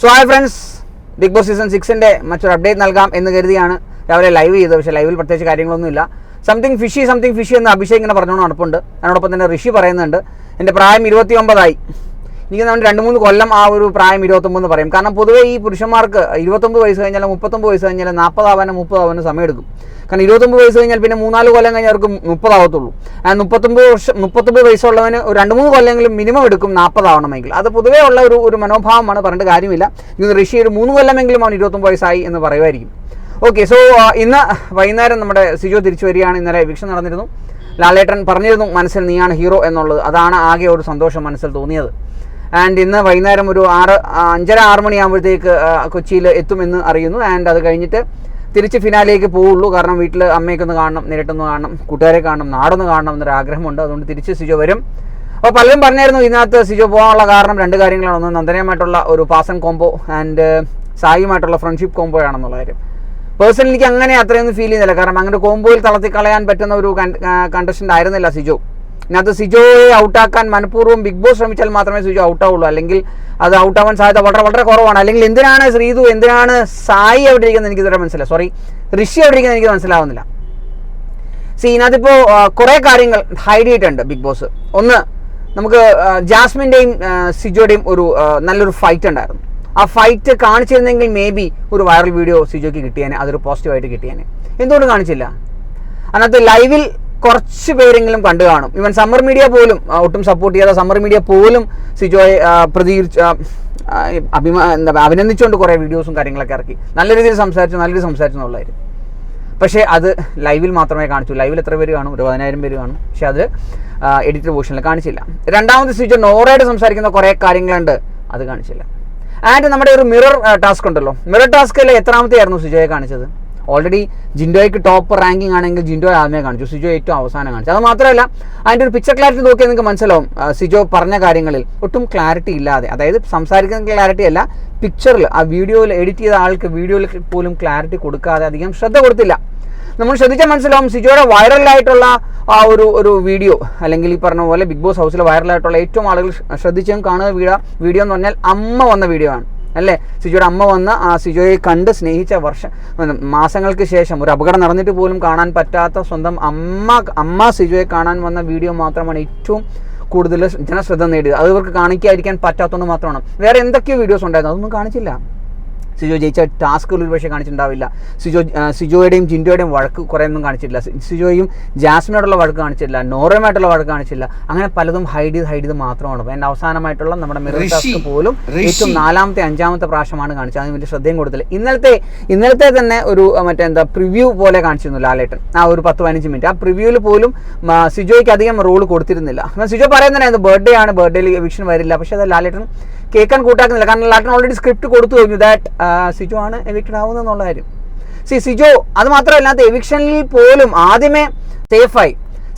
So hi friends Bigg Boss season സിക്സിന്റെ മറ്റൊരു update നൽകാം എന്ന് കരുതിയാണ് രാവിലെ ലൈവ് ചെയ്തത്. പക്ഷേ ലൈവിൽ പ്രത്യേകിച്ച് കാര്യങ്ങളൊന്നുമില്ല. സംതിങ് ഫിഷി സംതിങ് ഫിഷി എന്ന് അഭിഷേക് ഇങ്ങനെ പറഞ്ഞുകൊണ്ട് നടപ്പുണ്ട്. അതിനോടൊപ്പം തന്നെ ഋഷി പറയുന്നുണ്ട്. എന്റെ പ്രായം ഇരുപത്തി ഒമ്പതായി എനിക്ക് നമ്മൾ രണ്ട് മൂന്ന് കൊല്ലം ആ ഒരു പ്രായം ഇരുപത്തൊമ്പത് പറയും. കാരണം പൊതുവേ ഈ പുരുഷന്മാർക്ക് ഇരുപത്തൊമ്പത് വയസ്സ് കഴിഞ്ഞാൽ മുപ്പത്തൊമ്പത് വയസ്സ് കഴിഞ്ഞാൽ നാൽപ്പതാവാനും മുപ്പതാവാനും സമയം എടുക്കും കാരണം ഇരുപത്തൊമ്പത് വയസ്സ് കഴിഞ്ഞാൽ പിന്നെ മൂന്നാൽ കൊല്ലം കഴിഞ്ഞാൽ അവർക്ക് മുപ്പതാവത്തുള്ളൂ. ആ മുപ്പത്തൊമ്പത് വർഷം മുപ്പത്തൊമ്പത് വയസ്സുള്ളവന് ഒരു രണ്ട് മൂന്ന് കൊല്ലമെങ്കിലും മിനിമം എടുക്കും നാൽപ്പതാവണമെങ്കിൽ അത് പൊതുവേ ഉള്ള ഒരു ഒരു മനോഭാവമാണ് പറഞ്ഞിട്ട് കാര്യമില്ല. ഇന്ന് ഋഷി ഒരു മൂന്ന് കൊല്ലമെങ്കിലും അവൻ ഇരുപത്തൊമ്പത് വയസ്സായി എന്ന് പറയുമായിരിക്കും. ഓക്കെ സോ ഇന്ന് വൈകുന്നേരം നമ്മുടെ സിജോ തിരിച്ചു വരികയാണ്. ഇന്നലെ വീക്ഷണം നടന്നിരുന്നു. ലാലേട്ടൻ പറഞ്ഞിരുന്നു മനസ്സിൽ നീയാണ് ഹീറോ എന്നുള്ളത്. അതാണ് ആകെ ഒരു സന്തോഷം മനസ്സിൽ തോന്നിയത്. ആൻഡ് ഇന്ന് വൈകുന്നേരം ഒരു ആറ് അഞ്ചര ആറ് മണിയാകുമ്പോഴത്തേക്ക് കൊച്ചിയിൽ എത്തുമെന്ന് അറിയുന്നു. ആൻഡ് അത് കഴിഞ്ഞിട്ട് തിരിച്ച് ഫിനാലേക്ക് പോവുള്ളൂ. കാരണം വീട്ടിൽ അമ്മയൊക്കെ ഒന്ന് കാണണം നേരിട്ടൊന്ന് കാണണം കൂട്ടുകാരെ കാണണം നാടൊന്ന് കാണണം എന്നൊരു ആഗ്രഹമുണ്ട് അതുകൊണ്ട് തിരിച്ച് സിജോ വരും. അപ്പോൾ പലരും പറഞ്ഞായിരുന്നു ഇതിനകത്ത് സിജോ പോകാനുള്ള കാരണം രണ്ട് കാര്യങ്ങളാണ്. ഒന്ന് നന്ദനയുമായിട്ടുള്ള ഒരു പാസൻ കോംബോ ആൻഡ് സായിയുമായിട്ടുള്ള ഫ്രണ്ട്ഷിപ്പ് കോംബോ ആണെന്നുള്ള കാര്യം. പേഴ്സണലി എനിക്ക് അങ്ങനെ അത്രയൊന്നും ഫീൽ ചെയ്യുന്നില്ല. കാരണം അങ്ങനെ കോംബോയിൽ തളർത്തി കളയാൻ പറ്റുന്ന ഒരു കണ്ടസ്റ്റന്റ് ആയിരുന്നില്ല സിജോ. ഇതിനകത്ത് സിജോയെ ഔട്ടാക്കാൻ മനഃപൂർവം ബിഗ് ബോസ് ശ്രമിച്ചാൽ മാത്രമേ സിജോ ഔട്ടാവുള്ളൂ. അല്ലെങ്കിൽ അത് ഔട്ടാവാൻ സാധ്യത വളരെ വളരെ കുറവാണ്. അല്ലെങ്കിൽ എന്തിനാണ് ശ്രീതു എന്തിനാണ് സായി അവിടെ ഇരിക്കുന്നത് എനിക്ക് ഇതുവരെ മനസ്സിലായി സോറി ഋഷി അവിടെ ഇരിക്കുന്നത് എനിക്ക് മനസ്സിലാവുന്നില്ല. സി ഇതിനകത്തിപ്പോൾ കുറേ കാര്യങ്ങൾ ഹൈഡ് ചെയ്തിട്ടുണ്ട് ബിഗ് ബോസ് ഒന്ന് നമുക്ക് ജാസ്മിന്റെയും സിജോയുടെയും ഒരു നല്ലൊരു ഫൈറ്റ് ഉണ്ടായിരുന്നു. ആ ഫൈറ്റ് കാണിച്ചിരുന്നെങ്കിൽ മേ ബി ഒരു വൈറൽ വീഡിയോ സിജോയ്ക്ക് കിട്ടിയാനെ അതൊരു പോസിറ്റീവായിട്ട് കിട്ടിയാനെ. എന്തുകൊണ്ട് കാണിച്ചില്ല? അതിനകത്ത് ലൈവിൽ കുറച്ച് പേരെങ്കിലും കണ്ടു കാണും. ഇവൻ സമ്മർ മീഡിയ പോലും ഒട്ടും സപ്പോർട്ട് ചെയ്യാതെ സമ്മർ മീഡിയ പോലും സിജോയെ പ്രതികരിച്ച അഭിമാ എന്താ അഭിനന്ദിച്ചുകൊണ്ട് കുറേ വീഡിയോസും കാര്യങ്ങളൊക്കെ ഇറക്കി. നല്ല രീതിയിൽ സംസാരിച്ചു നല്ല രീതിയിൽ സംസാരിച്ചു എന്നുള്ളതായിരുന്നു. പക്ഷേ അത് ലൈവിൽ മാത്രമേ കാണിച്ചു. ലൈവിൽ എത്ര പേര് കാണും? ഒരു പതിനായിരം പേര് കാണും. പക്ഷേ അത് എഡിറ്റർ പോർഷനിൽ കാണിച്ചില്ല. രണ്ടാമത് സിജോ നോറയായിട്ട് സംസാരിക്കുന്ന കുറേ കാര്യങ്ങളുണ്ട്. അത് കാണിച്ചില്ല. ആൻഡ് നമ്മുടെ ഒരു മിറർ ടാസ്ക് ഉണ്ടല്ലോ. മിറർ ടാസ്കിൽ എത്രാമത്തെ ആയിരുന്നു സിജോയെ കാണിച്ചത്? ഓൾറെഡി ജിൻഡോയ്ക്ക് ടോപ്പ് റാങ്കിങ് ആണെങ്കിൽ ജിൻഡോ ആദ്യമേ കാണിച്ചു സിജോ ഏറ്റവും അവസാനം കാണിച്ചു. അത് മാത്രമല്ല അതിന്റെ ഒരു പിക്ചർ ക്ലാരിറ്റി നോക്കിയാൽ നിങ്ങൾക്ക് മനസ്സിലാവും. സിജോ പറഞ്ഞ കാര്യങ്ങളിൽ ഒട്ടും ക്ലാരിറ്റി ഇല്ലാതെ അതായത് സംസാരിക്കുന്ന ക്ലാരിറ്റി അല്ല പിക്ചറിൽ ആ വീഡിയോയിൽ എഡിറ്റ് ചെയ്ത ആൾക്ക് വീഡിയോയിൽ പോലും ക്ലാരിറ്റി കൊടുക്കാതെ അധികം ശ്രദ്ധ കൊടുത്തില്ല. നമ്മൾ ശ്രദ്ധിച്ചാൽ മനസ്സിലാവും സിജോയുടെ വൈറലായിട്ടുള്ള ആ ഒരു ഒരു വീഡിയോ അല്ലെങ്കിൽ ഈ പറഞ്ഞ പോലെ ബിഗ് ബോസ് ഹൗസിൽ വൈറലായിട്ടുള്ള ഏറ്റവും ആളുകൾ ശ്രദ്ധിച്ചും കാണുന്ന വീഡിയോ വീഡിയോ എന്ന് പറഞ്ഞാൽ അമ്മ വന്ന വീഡിയോ ആണ്. അല്ലേ? സിജോയുടെ അമ്മ വന്ന് ആ സിജോയെ കണ്ട് സ്നേഹിച്ച വർഷം മാസങ്ങൾക്ക് ശേഷം ഒരു അപകടം നടന്നിട്ട് പോലും കാണാൻ പറ്റാത്ത സ്വന്തം അമ്മ അമ്മ സിജോയെ കാണാൻ വന്ന വീഡിയോ മാത്രമാണ് ഏറ്റവും കൂടുതൽ ജനശ്രദ്ധ നേടിയത്. അത് ഇവർക്ക് കാണിക്കാതിരിക്കാൻ പറ്റാത്തതുകൊണ്ട് മാത്രമാണ്. വേറെ എന്തൊക്കെയോ വീഡിയോസ് ഉണ്ടായിരുന്നു. അതൊന്നും കാണിച്ചില്ല. സിജോ ജയിച്ച ടാസ്കുകൾ ഒരു പക്ഷേ കാണിച്ചിട്ടുണ്ടാവില്ല. സിജോ സിജോയുടെയും ജിൻഡോയുടെയും വഴക്ക് കുറേയൊന്നും കാണിച്ചിട്ടില്ല. സിജോയും ജാസ്മിനോടുള്ള വഴക്ക് കാണിച്ചിട്ടില്ല. നോറയുമായിട്ടുള്ള വഴക്ക് കാണിച്ചിട്ടില്ല. അങ്ങനെ പലതും ഹൈഡ് ചെയ്ത് ഹൈഡ് ചെയ്ത് മാത്രമാണ്. എന്റെ അവസാനമായിട്ടുള്ള നമ്മുടെ മിറർ ടാസ്ക് പോലും. ഏറ്റവും നാലാമത്തെ അഞ്ചാമത്തെ പ്രാവശ്യമാണ് കാണിച്ചത്. അതിന് വലിയ ശ്രദ്ധയും കൊടുത്തില്ല. ഇന്നലത്തെ ഇന്നലത്തെ തന്നെ ഒരു മറ്റേ എന്താ പ്രിവ്യൂ പോലെ കാണിച്ചിരുന്നു ലാലേട്ടൻ. ആ ഒരു പത്ത് പതിനഞ്ച് മിനിറ്റ്. ആ പ്രിവ്യൂവിൽ പോലും സിജോയ്ക്ക് അധികം റോൾ കൊടുത്തിരുന്നില്ല. സിജോ പറയുന്നതായിരുന്നു ബർത്ത്ഡേ ആണ് ബർത്ത്ഡേയിൽ എവിക്ഷൻ വരില്ല. പക്ഷേ അത് ലാലേട്ടൻ കേൾക്കാൻ കൂട്ടാക്കുന്നില്ല. കാരണം ലാട്ടൻ ഓൾറെഡി സ്ക്രിപ്റ്റ് കൊടുത്തു കഴിഞ്ഞു ദാറ്റ് സിജോ ആണ് എവിക്റ്റഡ് ആവുന്നതെന്നുള്ള കാര്യം. സി സിജോ അത് മാത്രമല്ല അത് എവിക്ഷനിൽ പോലും ആദ്യമേ സേഫായി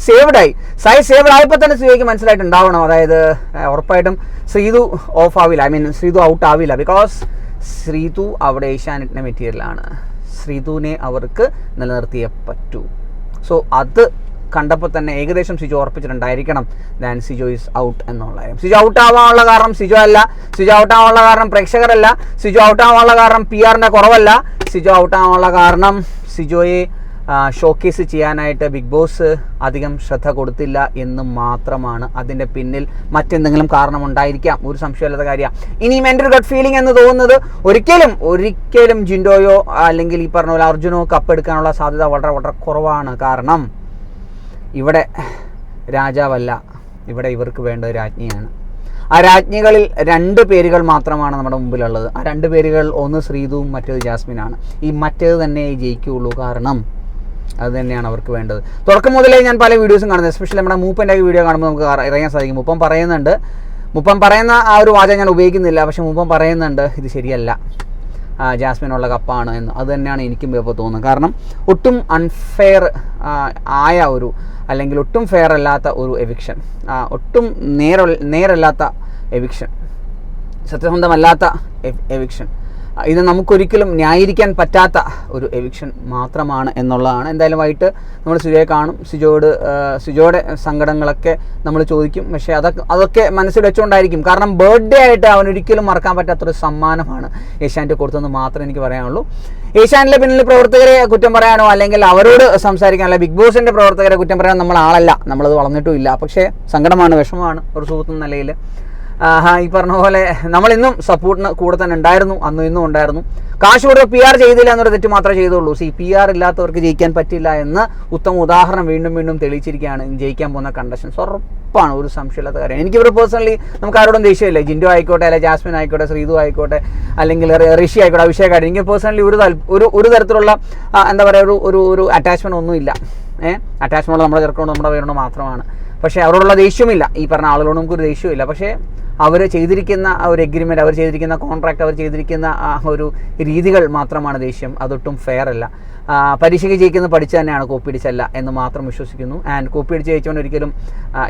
സേവ്ഡായി സൈ സേവ്ഡ് ആയപ്പോൾ തന്നെ സിജോയ്ക്ക് മനസ്സിലായിട്ടുണ്ടാവണം. അതായത് ഉറപ്പായിട്ടും ശ്രീതു ഓഫ് ആവില്ല. ഐ മീൻ ശ്രീതു ഔട്ട് ആവില്ല. ബിക്കോസ് ശ്രീതു അവിടെ ഏഷ്യാനെറ്റിന്റെ മെറ്റീരിയലാണ് ശ്രീതുവിനെ അവർക്ക് നിലനിർത്തിയേ പറ്റൂ. സോ അത് കണ്ടപ്പോൾ തന്നെ ഏകദേശം സിജോ ഉറപ്പിച്ചിട്ടുണ്ടായിരിക്കണം ദാൻ സിജോ ഇസ് ഔട്ട് എന്നുള്ള കാര്യം. സിജോ ഔട്ട് ആവാനുള്ള കാരണം സിജോ അല്ല. സിജോ ഔട്ട് ആവാനുള്ള കാരണം പ്രേക്ഷകരല്ല. സിജോ ഔട്ട് ആവാനുള്ള കാരണം പി ആറിന്റെ കുറവല്ല. സിജോ ഔട്ട് ആവാനുള്ള കാരണം സിജോയെ ഷോക്കേസ് ചെയ്യാനായിട്ട് ബിഗ് ബോസ് അധികം ശ്രദ്ധ കൊടുത്തില്ല എന്ന് മാത്രമാണ് അതിന്റെ പിന്നിൽ മറ്റെന്തെങ്കിലും കാരണം ഉണ്ടായിരിക്കാം ഒരു സംശയമില്ലാത്ത കാര്യമാണ് ഇനിയും എന്റെ ഒരു ഗഡ് ഫീലിംഗ് എന്ന് തോന്നുന്നത് ഒരിക്കലും ഒരിക്കലും ജിൻഡോയോ അല്ലെങ്കിൽ ഈ പറഞ്ഞ പോലെ അർജുനോ കപ്പെടുക്കാനുള്ള സാധ്യത വളരെ വളരെ കുറവാണ്. കാരണം ഇവിടെ രാജാവല്ല ഇവിടെ ഇവർക്ക് വേണ്ട ഒരു രാജ്ഞിയാണ്. ആ രാജ്ഞികളിൽ രണ്ട് പേരുകൾ മാത്രമാണ് നമ്മുടെ മുമ്പിലുള്ളത്. ആ രണ്ട് പേരുകൾ ഒന്ന് ശ്രീതുവും മറ്റേത് ജാസ്മിനാണ്. ഈ മറ്റേത് തന്നെ ജയിക്കുകയുള്ളൂ. കാരണം അത് തന്നെയാണ് അവർക്ക് വേണ്ടത്. തുടക്കം മുതലേ ഞാൻ പല വീഡിയോസും കാണുന്നത്. എസ്പെഷ്യലി നമ്മുടെ മൂപ്പന്റെ വീഡിയോ കാണുമ്പോൾ നമുക്ക് അറി- അറിയാൻ സാധിക്കും. മുപ്പം പറയുന്നുണ്ട്. മുപ്പം പറയുന്ന ആ ഒരു വാചകം ഞാൻ ഉപയോഗിക്കുന്നില്ല. പക്ഷേ മുപ്പം പറയുന്നുണ്ട് ഇത് ശരിയല്ല. ജാസ്മിനുള്ള കപ്പാണ് എന്ന്. അത് തന്നെയാണ് എനിക്കും ഇപ്പോൾ തോന്നുന്നത്. കാരണം ഒട്ടും അൺഫെയർ ആയ ഒരു അല്ലെങ്കിൽ ഒട്ടും ഫെയർ അല്ലാത്ത ഒരു എവിക്ഷൻ ഒട്ടും നേര നേരല്ലാത്ത എവിക്ഷൻ സത്യസന്ധമല്ലാത്ത എവിക്ഷൻ ഇത് നമുക്കൊരിക്കലും ന്യായീകരിക്കാൻ പറ്റാത്ത ഒരു എവിക്ഷൻ മാത്രമാണ് എന്നുള്ളതാണ്. എന്തായാലും വൈകിട്ട് നമ്മൾ സിജോയെ കാണും. സിജോയോട് സിജോയുടെ സങ്കടങ്ങളൊക്കെ നമ്മൾ ചോദിക്കും. പക്ഷേ അതൊക്കെ അതൊക്കെ മനസ്സിൽ വെച്ചുകൊണ്ടായിരിക്കും. കാരണം ബർത്ത്ഡേ ആയിട്ട് അവൻ ഒരിക്കലും മറക്കാൻ പറ്റാത്തൊരു സമ്മാനമാണ് ഏഷ്യാന്റെ കൊടുത്തതെന്ന് മാത്രമേ എനിക്ക് പറയാനുള്ളൂ. ഏഷ്യാനിലെ പിന്നിൽ പ്രവർത്തകരെ കുറ്റം പറയാനോ അല്ലെങ്കിൽ അവരോട് സംസാരിക്കാനോ അല്ലെങ്കിൽ ബിഗ് ബോസിന്റെ പ്രവർത്തകരെ കുറ്റം പറയാനോ നമ്മൾ ആളല്ല നമ്മളത് വളർന്നിട്ടുമില്ല. പക്ഷേ സങ്കടമാണ് വിഷമമാണ് ഒരു സുഹൃത്തു നിലയിൽ. ഈ പറഞ്ഞ പോലെ നമ്മൾ ഇന്നും സപ്പോർട്ടിന് കൂടെ തന്നെ ഉണ്ടായിരുന്നു അന്നും ഇന്നും ഉണ്ടായിരുന്നു. കാശ് കൊടുത്ത് പി ആർ ചെയ്തില്ല എന്നൊരു തെറ്റ് മാത്രമേ ചെയ്തുള്ളൂ. സി പി ആർ ഇല്ലാത്തവർക്ക് ജയിക്കാൻ പറ്റില്ല എന്ന് ഉത്തമ ഉദാഹരണം വീണ്ടും വീണ്ടും തെളിയിച്ചിരിക്കുകയാണ് ജയിക്കാൻ പോകുന്ന കണ്ടസ്റ്റൻസ് ഉറപ്പാണ് ഒരു സംശയമില്ലാത്ത കാര്യം. എനിക്ക് ഇവർ പേഴ്സണലി നമുക്ക് ആരോടും ദേഷ്യമില്ല. ജിൻഡോ ആയിക്കോട്ടെ അല്ലെങ്കിൽ ജാസ്മിൻ ആയിക്കോട്ടെ ശ്രീതു ആയിക്കോട്ടെ അല്ലെങ്കിൽ ഋഷി ആയിക്കോട്ടെ അഭിഷേക് ആയിട്ട് എനിക്ക് പേഴ്സണലി ഒരു ഒരു ഒരു തരത്തിലുള്ള എന്താ പറയുക ഒരു ഒരു ഒരു ഒന്നും ഇല്ല. ഏഹ് അറ്റാച്ച്മെന്റ് നമ്മുടെ ചെറുക്കണോ നമ്മുടെ പേരോട് മാത്രമാണ്. പക്ഷേ അവരോടുള്ള ദേഷ്യമില്ല ഈ പറഞ്ഞ ആളുകളോട് നമുക്കൊരു ദേഷ്യമില്ല പക്ഷേ അവർ ചെയ്തിരിക്കുന്ന ആ ഒരു എഗ്രിമെന്റ് അവർ ചെയ്തിരിക്കുന്ന കോൺട്രാക്ട് അവർ ചെയ്തിരിക്കുന്ന ആ ഒരു രീതികൾ മാത്രമാണ് ദേഷ്യം. അതൊട്ടും ഫെയർ അല്ല. പരീക്ഷയ്ക്ക് ജയിക്കുന്നത് പഠിച്ചു തന്നെയാണ് കോപ്പി അടിച്ചല്ല എന്ന് മാത്രം വിശ്വസിക്കുന്നു. ആൻഡ് കോപ്പി അടിച്ച് ജയിച്ചവൻ ഒരിക്കലും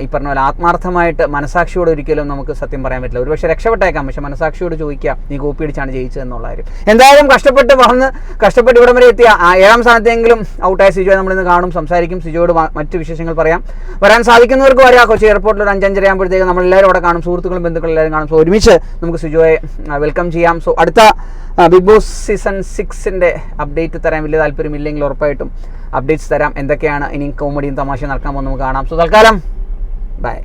ഈ പറഞ്ഞ പോലെ ആത്മാർത്ഥമായിട്ട് മനസാക്ഷിയോട് ഒരിക്കലും നമുക്ക് സത്യം പറയാൻ പറ്റില്ല. ഒരുപക്ഷെ രക്ഷപ്പെട്ടേക്കാം പക്ഷെ മനസാക്ഷിയോട് ചോദിക്കുക നീ കോപ്പി അടിച്ചാണ് ജയിച്ചത് എന്നുള്ള കാര്യം. എന്തായാലും കഷ്ടപ്പെട്ട് വന്ന് കഷ്ടപ്പെട്ട് ഇവിടം വരെ എത്തിയ ഏഴാം സ്ഥാനത്തെങ്കിലും ഔട്ടായ സിജോയെ നമ്മളിന്ന് കാണും സംസാരിക്കും. സിജോയോട് മറ്റു വിശേഷങ്ങൾ പറയാം. വരാൻ സാധിക്കുന്നവർക്ക് വരാം കൊച്ചി എയർപോർട്ടിൽ ഒരു അഞ്ചഞ്ചര ആകുമ്പോഴത്തേക്ക് നമ്മളെല്ലാവരും അവിടെ കാണും. സുഹൃത്തുക്കളും ബന്ധുക്കളും എല്ലാവരും കാണും. സോ ഒരുമിച്ച് നമുക്ക് സിജോയെ വെൽക്കം ചെയ്യാം. സോ അടുത്ത ബിഗ് ബോസ് സീസൺ സിക്സിന്റെ അപ്ഡേറ്റ് തരാൻ വലിയ താല്പര്യമില്ലെങ്കിൽ ഉറപ്പായിട്ടും അപ്ഡേറ്റ്സ് തരാം. എന്തൊക്കെയാണ്? ഇനി കോമഡിയും തമാശയും നടക്കാൻ പോകുന്നത് നമുക്ക് കാണാം. സോ തൽക്കാലം ബൈ